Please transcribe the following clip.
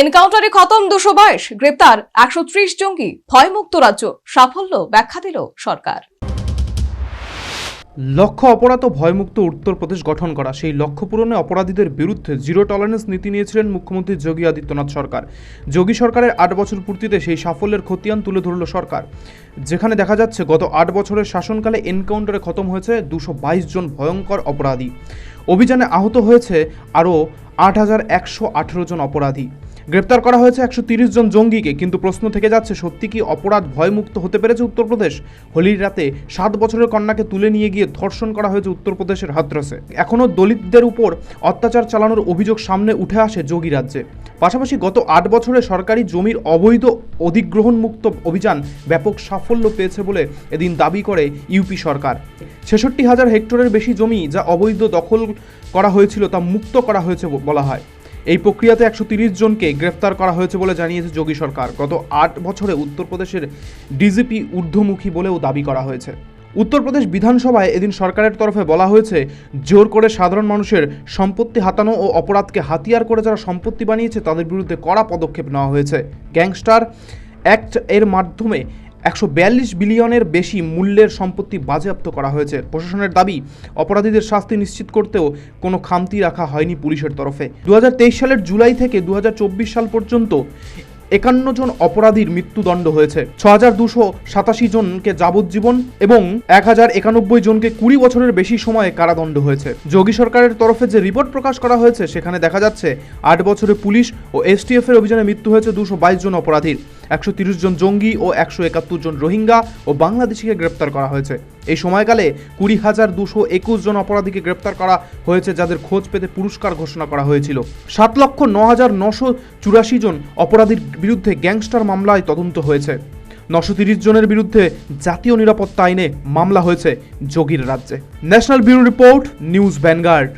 এনকাউন্টারে খতম দুশো বাইশ, গ্রেপ্তার একশো ত্রিশ জঙ্গি, ভয়মুক্ত রাজ্য, সাফল্য ব্যাখ্যা দিল সরকার। লক্ষ্য অপরাধ ও ভয়মুক্ত উত্তরপ্রদেশ গঠন করা, সেই লক্ষ্য পূরণে অপরাধীদের বিরুদ্ধে জিরো টলারেন্স নীতি নিয়েছিলেন মুখ্যমন্ত্রী যোগী আদিত্যনাথ সরকার। যোগী সরকারের আট বছর পূর্তিতে সেই সাফল্যের খতিয়ান তুলে ধরল সরকার। যেখানে দেখা যাচ্ছে, গত আট বছরের শাসনকালে এনকাউন্টারে খতম হয়েছে দুশো বাইশ জন ভয়ঙ্কর অপরাধী। অভিযানে আহত হয়েছে আরও আট হাজার একশো আঠেরো জন অপরাধী। গ্রেপ্তার করা হয়েছে একশো জন জঙ্গিকে, কিন্তু প্রশ্ন থেকে যাচ্ছে সত্যি কি অপরাধ ভয়মুক্ত হতে পেরেছে উত্তরপ্রদেশ? হোলির রাতে সাত বছরের কন্যাকে তুলে নিয়ে গিয়ে ধর্ষণ করা হয়েছে উত্তরপ্রদেশের হাতরসে এখনও দলিতদের উপর অত্যাচার চালানোর অভিযোগ সামনে উঠে আসে যোগী রাজ্যে। পাশাপাশি গত আট বছরে সরকারি জমির অবৈধ অধিগ্রহণ মুক্ত অভিযান ব্যাপক সাফল্য পেয়েছে বলে এদিন দাবি করে ইউপি সরকার। ছেষট্টি হাজার হেক্টরের বেশি জমি যা অবৈধ দখল করা হয়েছিল তা মুক্ত করা হয়েছে বলা হয়। এই প্রক্রিয়াতে একশো জনকে গ্রেফতার করা হয়েছে বলে জানিয়েছে যোগী সরকার। গত আট বছরে উত্তরপ্রদেশের ডিজিপি ঊর্ধ্বমুখী বলেও দাবি করা হয়েছে। উত্তরপ্রদেশ বিধানসভায় এদিন সরকারের তরফে বলা হয়েছে, জোর করে সাধারণ মানুষের সম্পত্তি হাতানো ও অপরাধকে হাতিয়ার করে যারা সম্পত্তি বানিয়েছে তাদের বিরুদ্ধে কড়া পদক্ষেপ নেওয়া হয়েছে। গ্যাংস্টার অ্যাক্ট এর মাধ্যমে একশো বিয়াল্লিশ বিলিয়নের বেশি মূল্যের সম্পত্তি বাজেয়াপ্ত করা হয়েছে। প্রশাসনের দাবি, অপরাধীদের শাস্তি নিশ্চিত করতেও কোনো খামতি রাখা হয়নি পুলিশের তরফে। দুহাজার তেইশ সালের জুলাই থেকে দু হাজার চব্বিশ সাল পর্যন্ত একান্ন জন অপরাধীর মৃত্যুদণ্ড হয়েছে। ছ হাজার দুশো সাতাশি জনকে যাবজ্জীবন এবং এক হাজার একানব্বই জনকে কুড়ি বছরের বেশি সময়ে কারাদণ্ড হয়েছে। যোগী সরকারের তরফে যে রিপোর্ট প্রকাশ করা হয়েছে, সেখানে দেখা যাচ্ছে, আট বছরে পুলিশ ও এসটিএফ এর অভিযানে মৃত্যু হয়েছে দুশো বাইশ জন অপরাধীর। একশো জন জঙ্গি ও একশো একাত্তর জন রোহিঙ্গা ও বাংলাদেশিকে গ্রেপ্তার করা হয়েছে। এই সময়কালে কুড়ি হাজার দুশো একুশ জন অপরাধীকে গ্রেপ্তার করা হয়েছে, যাদের খোঁজ পেতে পুরস্কার ঘোষণা করা হয়েছিল। সাত লক্ষ ন হাজার নশো চুরাশি জন অপরাধীর বিরুদ্ধে গ্যাংস্টার মামলায় তদন্ত হয়েছে। নশো তিরিশ জনের বিরুদ্ধে জাতীয় নিরাপত্তা আইনে মামলা হয়েছে যোগীর রাজ্যে। National bureau report, news vanguard.